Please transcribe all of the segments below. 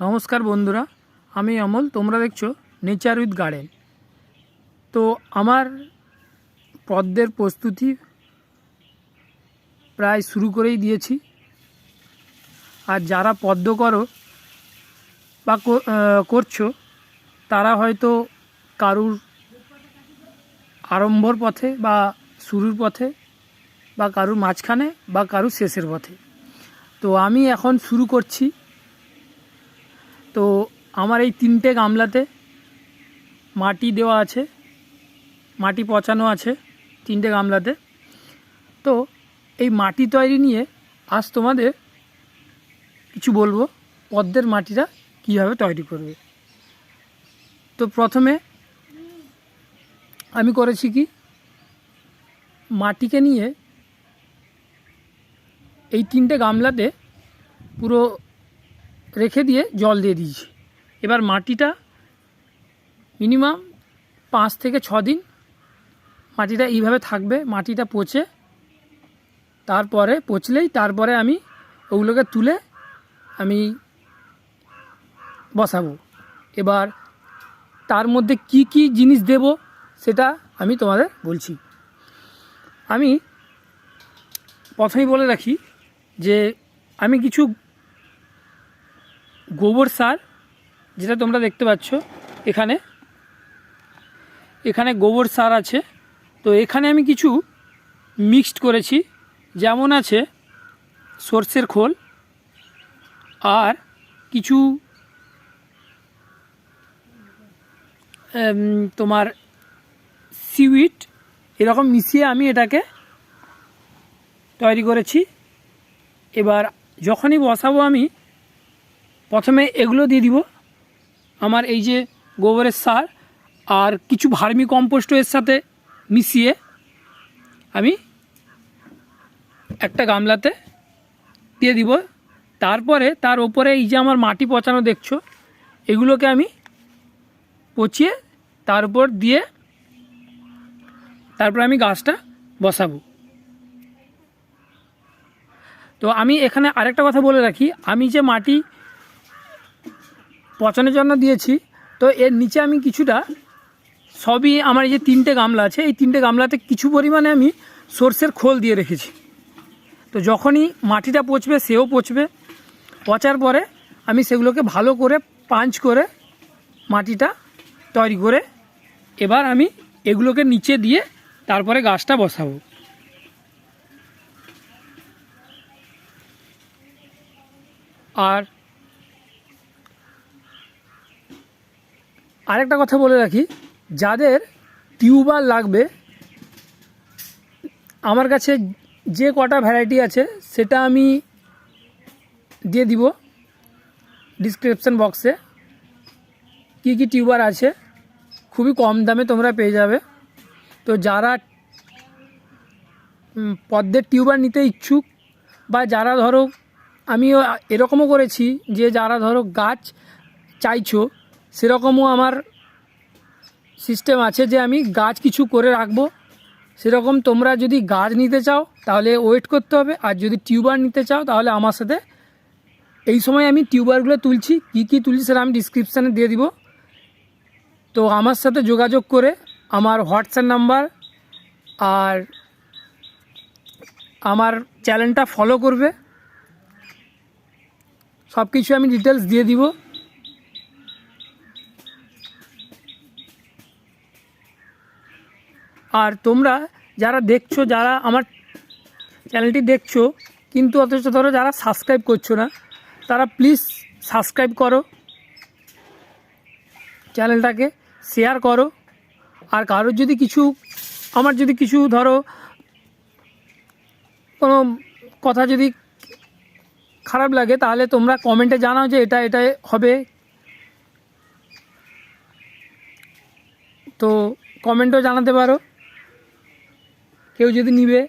নমস্কার বন্ধুরা, আমি অমল, তোমরা দেখছ নেচার উইথ গার্ডেন তো আমার পদ্মের প্রস্তুতি প্রায় শুরু করেই দিয়েছি। আর যারা পদ্ম করো বা করছ, তারা হয়তো কারুর আরম্ভর পথে বা শুরুর পথে বা কারুর মাঝখানে বা কারুর শেষের পথে। তো আমি এখন শুরু করছি তো আমার এই তিনটে গামলাতে মাটি দেওয়া আছে, মাটি পচানো আছে তিনটে গামলাতে। তো এই মাটি তৈরি নিয়ে আজ তোমাদের কিছু বলব, পদ্মের মাটিটা কীভাবে তৈরি করবে। তো প্রথমে আমি করেছি কি, মাটিকে নিয়ে এই তিনটে গামলাতে পুরো রেখে দিয়ে জল দিয়ে দিয়েছি। এবার মাটিটা মিনিমাম পাঁচ থেকে ছ দিন মাটিটা এইভাবে থাকবে, মাটিটা পচে, তারপরে পচলেই তারপরে আমি ওগুলোকে তুলে আমি বসাবো। এবার তার মধ্যে কি কি জিনিস দেব সেটা আমি তোমাদের বলছি। আমি প্রথমেই বলে রাখি যে আমি কিছু গোবর সার, যেটা তোমরা দেখতে পাচ্ছ এখানে। এখানে গোবর সার আছে। তো এখানে আমি কিছু মিক্সড করেছি। যেমন আছে সর্ষের খোল আর কিছু তোমার সিউইট এরকম মিশিয়ে আমি এটাকে তৈরি করেছি। এবার যখনই বসাবো আমি প্রথমে এগুলো দিয়ে দিব। আমার এই যে গোবরের সার আর কিছু ভার্মি কম্পোস্ট এর সাথে মিশিয়ে আমি একটা গামলাতে দিয়ে দিব। তারপরে তার ওপরে এই যে আমার মাটি পচানো দেখছ, এগুলোকে আমি পচিয়ে তার উপর দিয়ে তারপর আমি গাছটা বসাবো। তো আমি এখানে আরেকটা কথা বলে রাখি, আমি যে মাটি পচানোর জন্য দিয়েছি। তো এর নিচে আমি কিছুটা, সবই আমার এই যে তিনটে গামলা আছে, এই তিনটে গামলাতে কিছু পরিমাণে আমি সর্ষের খোল দিয়ে রেখেছি। তো যখনই মাটিটা পচবে, সেও পচবে। পচার পরে আমি সেগুলোকে ভালো করে পাঞ্চ করে মাটিটা তৈরি করে এবার আমি এগুলোকে নিচে দিয়ে তারপরে গাছটা বসাবো। আর আরেকটা কথা বলে রাখি, যাদের টিউবার লাগবে, আমার কাছে যে কটা ভ্যারাইটি আছে, সেটা আমি দিয়ে দিব ডিসক্রিপশন বক্সে কী কী টিউবার আছে, খুবই কম দামে তোমরা পেয়ে যাবে। তো যারা পদ্মের টিউবার নিতে ইচ্ছুক বা যারা ধরো, আমিও এরকমও করেছি যে যারা ধরো গাছ চাইছো সেরকমও আমার সিস্টেম আছে যে আমি গাছ কিছু করে রাখব। সেরকম তোমরা যদি গাছ নিতে চাও, তাহলে ওয়েট করতে হবে। আর যদি টিউবার নিতে চাও, তাহলে আমার সাথে এই সময় আমি টিউবারগুলো তুলছি। কী কী তুলছি সেটা আমি ডিসক্রিপশানে দিয়ে দিব। তো আমার সাথে যোগাযোগ করে আমার হোয়াটসঅ্যাপ নাম্বার আর আমার চ্যানেলটা ফলো করবে। সব কিছু আমি ডিটেলস দিয়ে দিব। আর তোমরা যারা দেখছ, যারা আমার চ্যানেলটি দেখছ, কিন্তু অথচ ধরো যারা সাবস্ক্রাইব করছ না, তারা প্লিজ সাবস্ক্রাইব করো চ্যানেলটাকে শেয়ার করো। আর কারোর যদি কিছু, আমার যদি কিছু ধরো, কোনো কথা যদি খারাপ লাগে, তাহলে তোমরা কমেন্টে জানাও যে এটা এটা হবে। তো কমেন্টও জানাতে পারো। কেউ যদি নিবে।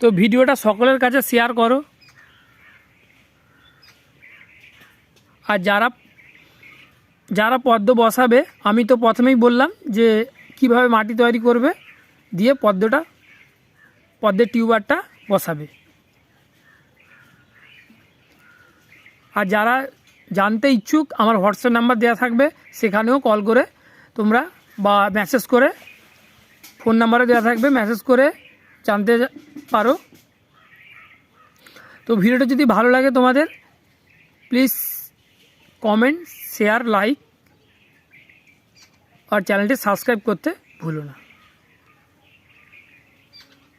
তো ভিডিওটা সকলের কাছে শেয়ার করো। আর যারা যারা পদ্ম বসাবে, আমি তো প্রথমেই বললাম যে কীভাবে মাটি তৈরি করবে, দিয়ে পদ্মটা, পদ্মের টিউবারটা বসাবে। আর যারা জানতে ইচ্ছুক, আমার হোয়াটসঅ্যাপ নাম্বার দেওয়া থাকবে, সেখানেও কল করে তোমরা বা মেসেজ করে ফোন নাম্বারও দেওয়া থাকবে মেসেজ করে জানতে পারো। তো ভিডিওটা যদি ভালো লাগে তোমাদের প্লিজ কমেন্ট শেয়ার লাইক আর চ্যানেলটি সাবস্ক্রাইব করতে ভুলো না।